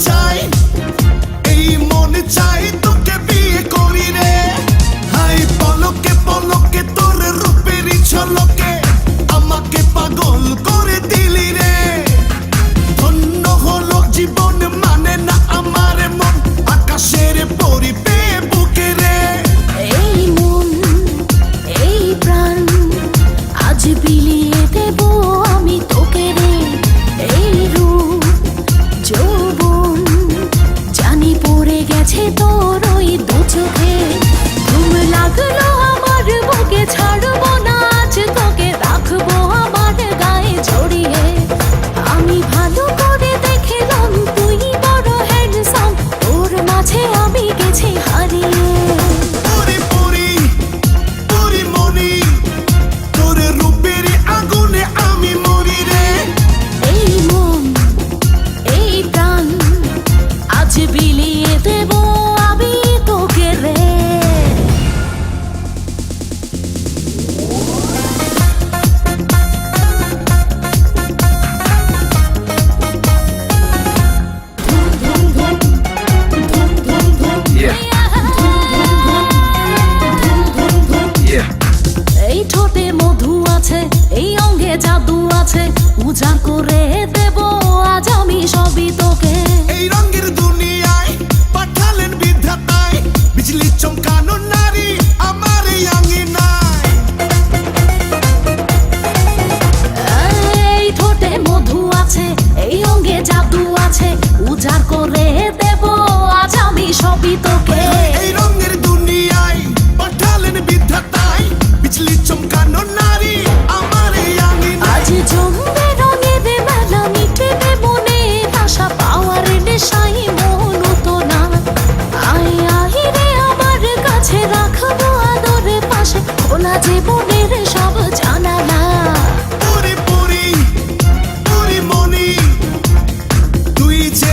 time. জাদু আছে উজা করে দেব আজ আমি সবই তোকে। এই রঙে জীবনের সব জানা না পুরি পুরি পুরি মনি তুই যে